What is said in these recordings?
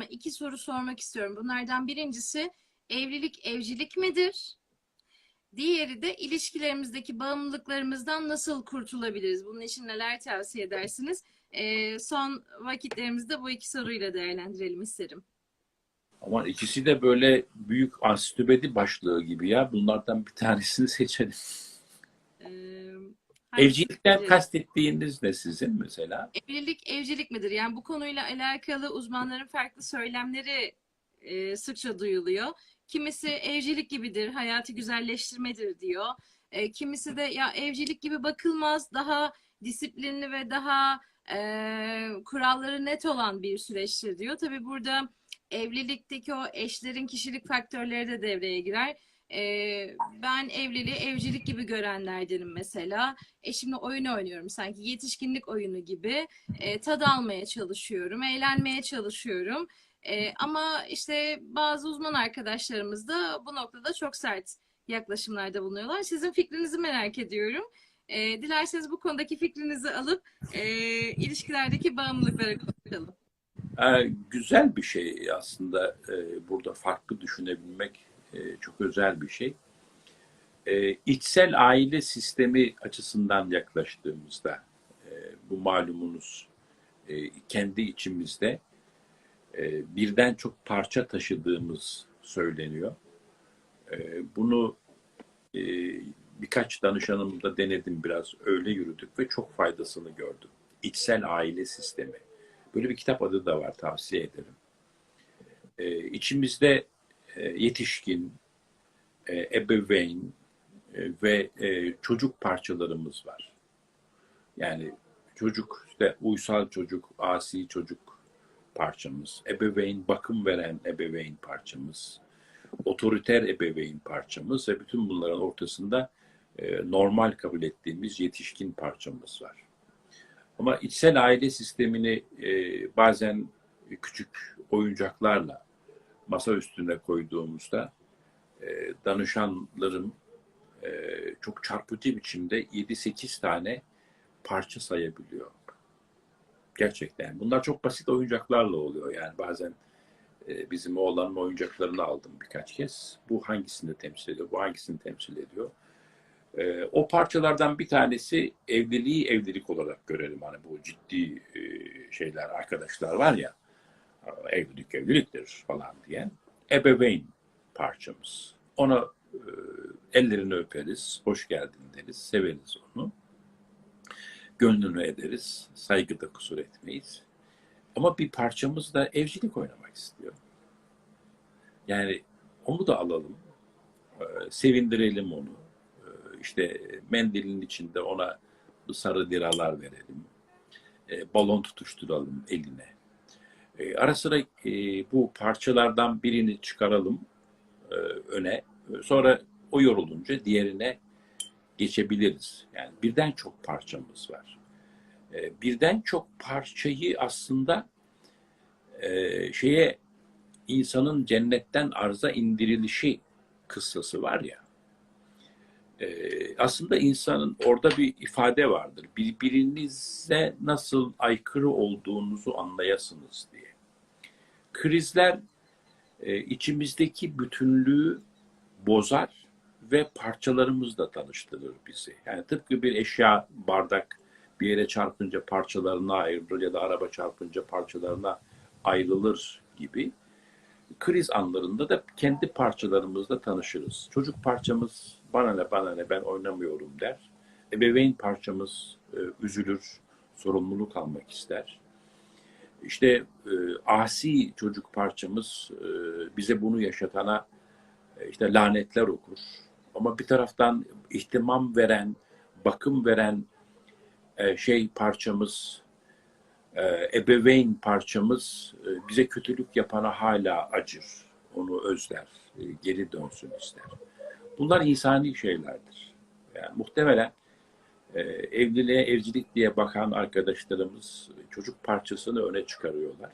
ama iki soru sormak istiyorum. Bunlardan birincisi evlilik evcilik midir? Diğeri de ilişkilerimizdeki bağımlılıklarımızdan nasıl kurtulabiliriz? Bunun için neler tavsiye edersiniz? Ee, son vakitlerimizde bu iki soruyla değerlendirelim isterim. Ama ikisi de böyle büyük ansiklopedi başlığı gibi ya. Bunlardan bir tanesini seçelim. Ee, Evcilikten sizce? kastettiğiniz ne sizin mesela? Evlilik evcilik midir? Yani bu konuyla alakalı uzmanların farklı söylemleri e, sıkça duyuluyor. Kimisi evcilik gibidir, hayatı güzelleştirmedir diyor. E, kimisi de ya evcilik gibi bakılmaz, daha disiplinli ve daha e, kuralları net olan bir süreçtir diyor. Tabii burada evlilikteki o eşlerin kişilik faktörleri de devreye girer. E, ben evliliği evcilik gibi görenlerdenim mesela. Eşimle oyun oynuyorum sanki yetişkinlik oyunu gibi e, tad almaya çalışıyorum, eğlenmeye çalışıyorum. E, ama işte bazı uzman arkadaşlarımız da bu noktada çok sert yaklaşımlarda bulunuyorlar. Sizin fikrinizi merak ediyorum. E, dilerseniz bu konudaki fikrinizi alıp e, ilişkilerdeki bağımlılıklara konuşalım. Ee, güzel bir şey aslında Ee, burada farklı düşünebilmek e, çok özel bir şey. Ee, içsel aile sistemi açısından yaklaştığımızda e, bu malumunuz e, kendi içimizde e, birden çok parça taşıdığımız söyleniyor. E, bunu e, birkaç danışanımda denedim biraz öyle yürüdük ve çok faydasını gördüm. İçsel aile sistemi. Böyle bir kitap adı da var tavsiye ederim. E, içimizde e, yetişkin, e, ebeveyn e, ve e, çocuk parçalarımız var. Yani çocuk işte uysal çocuk, asi çocuk parçamız, ebeveyn bakım veren ebeveyn parçamız, otoriter ebeveyn parçamız ve bütün bunların ortasında e, normal kabul ettiğimiz yetişkin parçamız var. Ama içsel aile sistemini e, bazen küçük oyuncaklarla masa üstüne koyduğumuzda e, danışanlarım e, çok çarpıcı biçimde 7-8 tane parça sayabiliyor. Gerçekten. Bunlar çok basit oyuncaklarla oluyor. Yani bazen e, bizim oğlanın oyuncaklarını aldım birkaç kez. Bu hangisini temsil ediyor, bu hangisini temsil ediyor. E, o parçalardan bir tanesi evliliği evlilik olarak görelim. Hani bu ciddi e, şeyler, arkadaşlar var ya, evlilik evliliktir falan diyen. Ebeveyn parçamız. Ona e, ellerini öperiz, hoş geldin deriz, severiz onu. Gönlünü ederiz, saygıda kusur etmeyiz. Ama bir parçamız da evcilik oynamak istiyor. Yani onu da alalım, e, sevindirelim onu. E, işte mendilin içinde ona sarı liralar verelim. E, balon tutuşturalım eline. E, ara sıra e, bu parçalardan birini çıkaralım e, öne. Sonra o yorulunca diğerine geçebiliriz. Yani birden çok parçamız var. E, birden çok parçayı aslında e, şeye insanın cennetten arza indirilişi kıssası var ya. E, aslında insanın orada bir ifade vardır. Birbirinize nasıl aykırı olduğunuzu anlayasınız diye. Krizler e, içimizdeki bütünlüğü bozar ve parçalarımızla tanıştırır bizi. Yani tıpkı bir eşya, bardak bir yere çarpınca parçalarına ayrılır ya da araba çarpınca parçalarına ayrılır gibi kriz anlarında da kendi parçalarımızla tanışırız. Çocuk parçamız bana ne bana ne ben oynamıyorum der. Ebeveyn parçamız e, üzülür, sorumluluk almak ister. İşte e, asi çocuk parçamız e, bize bunu yaşatana e, işte lanetler okur. Ama bir taraftan ihtimam veren, bakım veren e, şey parçamız, e, ebeveyn parçamız e, bize kötülük yapana hala acır. Onu özler, e, geri dönsün ister. Bunlar insani şeylerdir. Yani muhtemelen e, evliliğe evcilik diye bakan arkadaşlarımız çocuk parçasını öne çıkarıyorlar.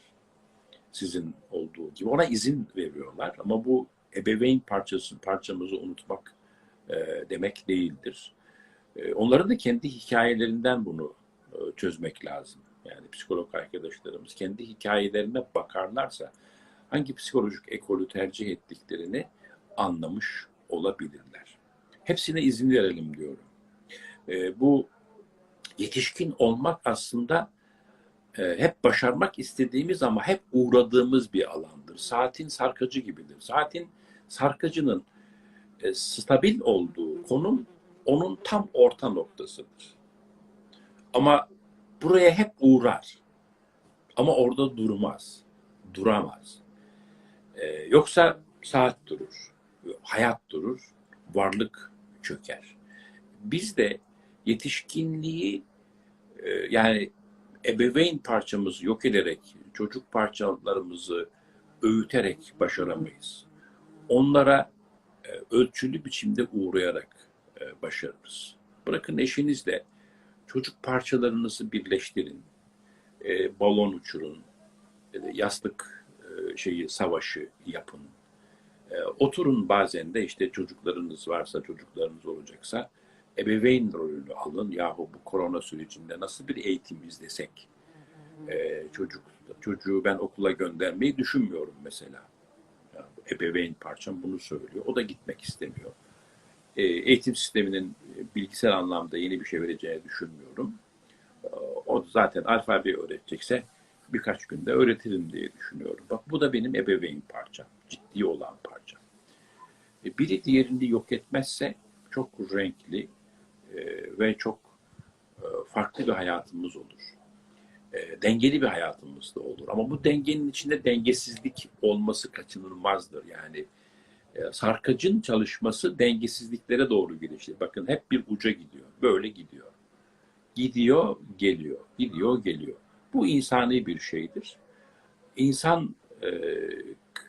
Sizin olduğu gibi. Ona izin veriyorlar. Ama bu ebeveyn parçası, parçamızı unutmak e, demek değildir. E, onların da kendi hikayelerinden bunu e, çözmek lazım. yani psikolog arkadaşlarımız kendi hikayelerine bakarlarsa hangi psikolojik ekolü tercih ettiklerini anlamış olabilirler. Hepsine izin verelim diyorum. Ee, bu yetişkin olmak aslında e, hep başarmak istediğimiz ama hep uğradığımız bir alandır. Saatin sarkacı gibidir. Saatin sarkacının e, stabil olduğu konum onun tam orta noktasıdır. Ama buraya hep uğrar. Ama orada durmaz. Duramaz. E, yoksa saat durur. Hayat durur. Varlık çöker. Biz de yetişkinliği e, yani ebeveyn parçamızı yok ederek, çocuk parçalarımızı öğüterek başaramayız. Onlara e, ölçülü biçimde uğrayarak e, başarırız. Bırakın eşinizle çocuk parçalarınızı birleştirin, e, balon uçurun, yastık şeyi savaşı yapın. Oturun bazen de işte çocuklarınız varsa, çocuklarınız olacaksa ebeveyn rolünü alın. Yahu bu korona sürecinde nasıl bir eğitim izlesek? E, çocuk çocuğu ben okula göndermeyi düşünmüyorum mesela. Yani ebeveyn parçam bunu söylüyor. O da gitmek istemiyor. E, eğitim sisteminin bilgisayar anlamda yeni bir şey vereceğini düşünmüyorum. E, o zaten alfabe öğretecekse birkaç günde öğretirim diye düşünüyorum. Bak bu da benim ebeveyn parçam. Ciddi olan parçam. E, biri diğerini yok etmezse çok renkli e, ve çok e, farklı bir hayatımız olur. E, dengeli bir hayatımız da olur. Ama bu dengenin içinde dengesizlik olması kaçınılmazdır. Yani e, sarkacın çalışması dengesizliklere doğru gelişir. Bakın hep bir uca gidiyor. Böyle gidiyor. Gidiyor, geliyor. Gidiyor, geliyor. Bu insani bir şeydir. İnsan e,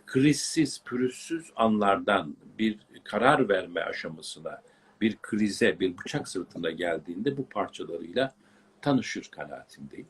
krizsiz, pürüzsüz anlardan bir karar verme aşamasına, bir krize, bir bıçak sırtında geldiğinde bu parçalarıyla tanışır kanaatindeyim.